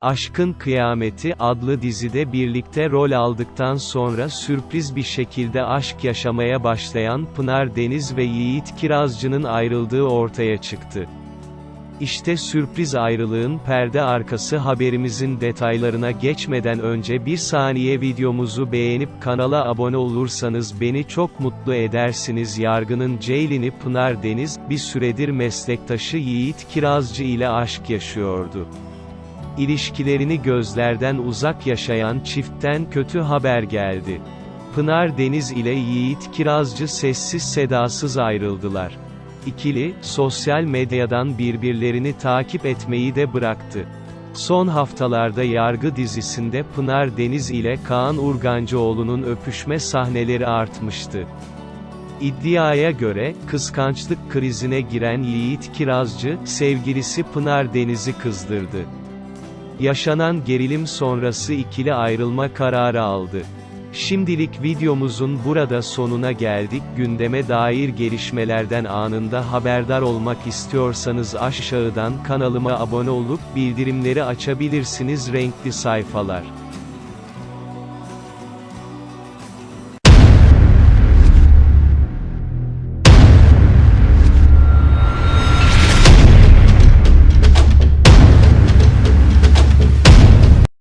Aşkın Kıyameti adlı dizide birlikte rol aldıktan sonra sürpriz bir şekilde aşk yaşamaya başlayan Pınar Deniz ve Yiğit Kirazcı'nın ayrıldığı ortaya çıktı. İşte sürpriz ayrılığın perde arkası haberimizin detaylarına geçmeden önce bir saniye videomuzu beğenip kanala abone olursanız beni çok mutlu edersiniz. Yargının Ceylin'i Pınar Deniz, bir süredir meslektaşı Yiğit Kirazcı ile aşk yaşıyordu. İlişkilerini gözlerden uzak yaşayan çiftten kötü haber geldi. Pınar Deniz ile Yiğit Kirazcı sessiz sedasız ayrıldılar. İkili, sosyal medyadan birbirlerini takip etmeyi de bıraktı. Son haftalarda Yargı dizisinde Pınar Deniz ile Kaan Urgancıoğlu'nun öpüşme sahneleri artmıştı. İddiaya göre, kıskançlık krizine giren Yiğit Kirazcı, sevgilisi Pınar Deniz'i kızdırdı. Yaşanan gerilim sonrası ikili ayrılma kararı aldı. Şimdilik videomuzun burada sonuna geldik. Gündeme dair gelişmelerden anında haberdar olmak istiyorsanız aşağıdan kanalıma abone olup bildirimleri açabilirsiniz renkli sayfalar.